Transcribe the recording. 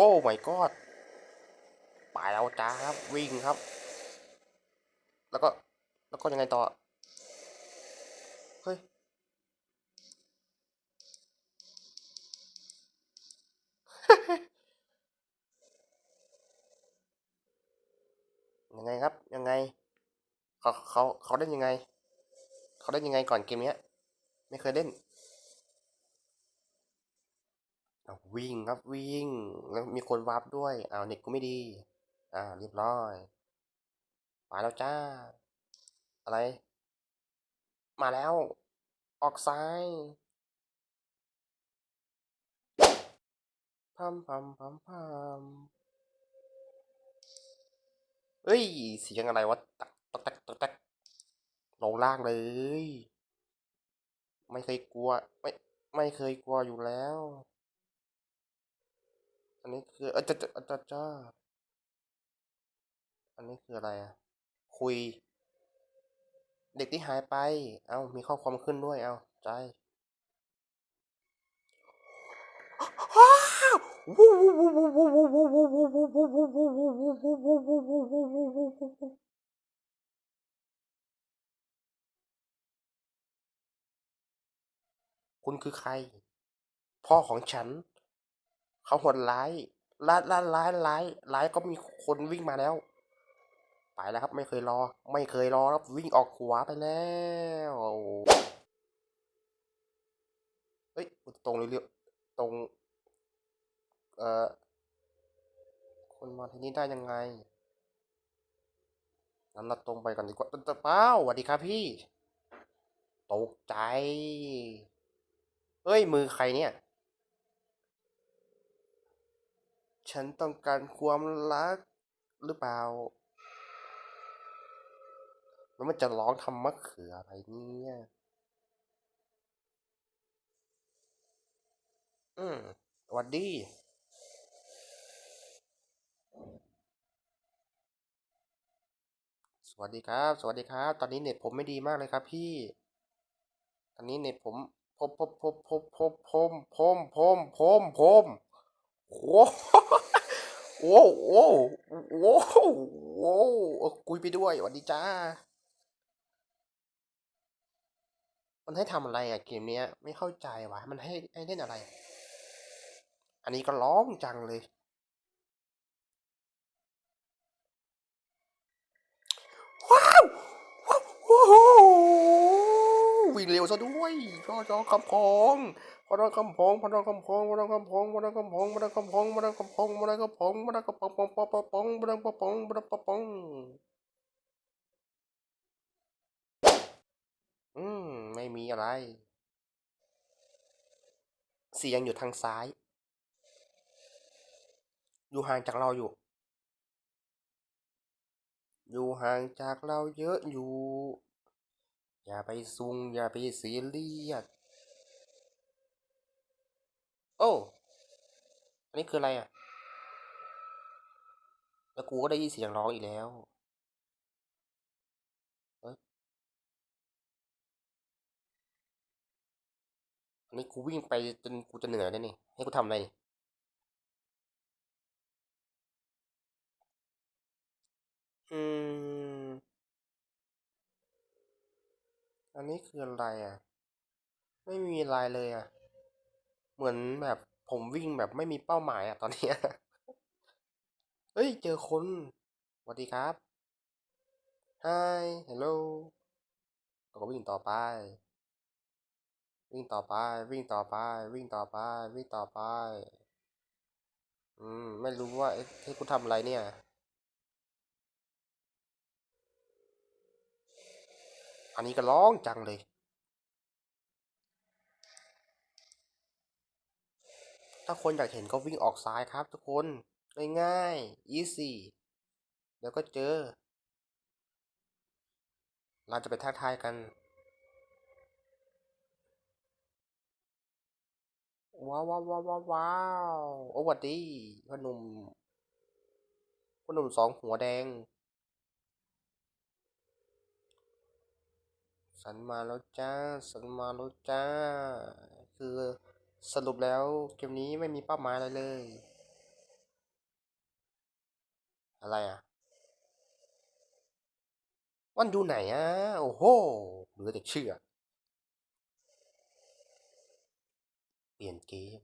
โอ้ไม่กอดไปแล้วจ้าครับวิ่งครับ แล้วก็แล้วก็ยังไงต่อ เฮ้ย ยังไงครับ ยังไง เขาเขาเขาเล่นยังไง เขาเล่นยังไงก่อนเกมเนี้ย ไม่เคยเล่น วิ่งครับวิ่ง แล้วมีคนวาร์ปด้วยอ้าวเน็ตก็ไม่ดีอ่าเรียบร้อยมาแล้วจ้า อะไร มาแล้ว ออกซ้ายพัมพัมพัมพัมเฮ้ยเสียงอะไรวะตักตักตักตักตักลงล่างเลย ไม่เคยกลัว ไม่ ไม่เคยกลัวอยู่แล้วันนี้คืออาจารย์อาจาอันนี้คืออะไรอะ คุย เด็กที่หายไป เอามีข้อความขึ้นด้วย เอาใจคุณคือใคร พ่อของฉัน เขาหดร้ายร้ายร้ายร้ายร้ายร้ายก็มีคนวิ่งมาแล้ว ไปแล้วครับ ไม่เคยรอ ไม่เคยรอครับวิ่งออกขวาไปแล้วเฮ้ยตรงเรื่ยๆตรง เอ่อคนมาที่นี่ได้ยังไงนั้นเราตรงไปก่อนดีกว่าเป้าสวัสดีครับพี่ ตกใจ เฮ้ย มือใครเนี่ย ฉันต้องการความรักหรือเปล่า แล้วมันจะร้องทำมะเขืออะไรเนี่ยอืมสวัสดีสวัสดีครับ สวัสดีครับ ตอนนี้เน็ตผมไม่ดีมากเลยครับพี่ ตอนนี้เน็ตผมพมพมพมพมพมพมพมพมพม โว้โว้โว้โว้โว้คุยไปด้วยสวัสดีจ้า มันให้ทำอะไรอะเกมนี้ไม่เข้าใจวะมันให้ให้เล่นอะไร อันนี้ก็ร้องจังเลย ว้าว งเร็วซะด้วยพอจอคำพองพอจอคำพองพอจอคำพองพอจอคำพองพอจอคำพองพอจอคำพองพอจอคำพองพอจอคำพองพอจอคำพองพอจอคำพองพอจอคำพองพอจอคำพองพอจอคำพองอืมไม่มีอะไร เสียงอยู่ทางซ้าย อยู่ห่างจากเราอยู่ อยู่ห่างจากเราเยอะอยู่ อย่าไปซุงอย่าไปซีเรียสโอ้อันนี้คืออะไรอะ แล้วกูก็ได้ยินเสียงร้องอีกแล้วอันนี้กูวิ่งไปจนกูจะเหนื่อยแล้วนี่ ให้กูทำอะไรนี่อืม อันนี้คืออะไรอะ ไม่มีอะไรเลยอะ เหมือนแบบผมวิ่งแบบไม่มีเป้าหมายอะตอนนี้เฮ้ย เจอคนสวัสดีครับ Hi Hello ก็วิ่งต่อไป วิ่งต่อไป วิ่งต่อไป วิ่งต่อไป วิ่งต่อไป อืม ไม่รู้ว่าเอ๊ะให้กูทำอะไรเนี่ย อันนี้ก็ร้องจังเลย ถ้าคนอยากเห็นก็วิ่งออกซ้ายครับทุกคน ง่ายๆ easy เดี๋ยวก็เจอ เราจะไปทักทายกัน ว้าวว้าวว้าวว้าวโอ้วัดดีพ่อหนุ่มพ่อหนุ่มสองหัวแดง สันมาแล้วจ้า สันมาแล้วจ้า คือสรุปแล้วเกมนี้ไม่มีเป้าหมายอะไรเลย อะไรอะ วันดูไหนอะ โอ้โหเหลือแต่เชื่อ เปลี่ยนเกม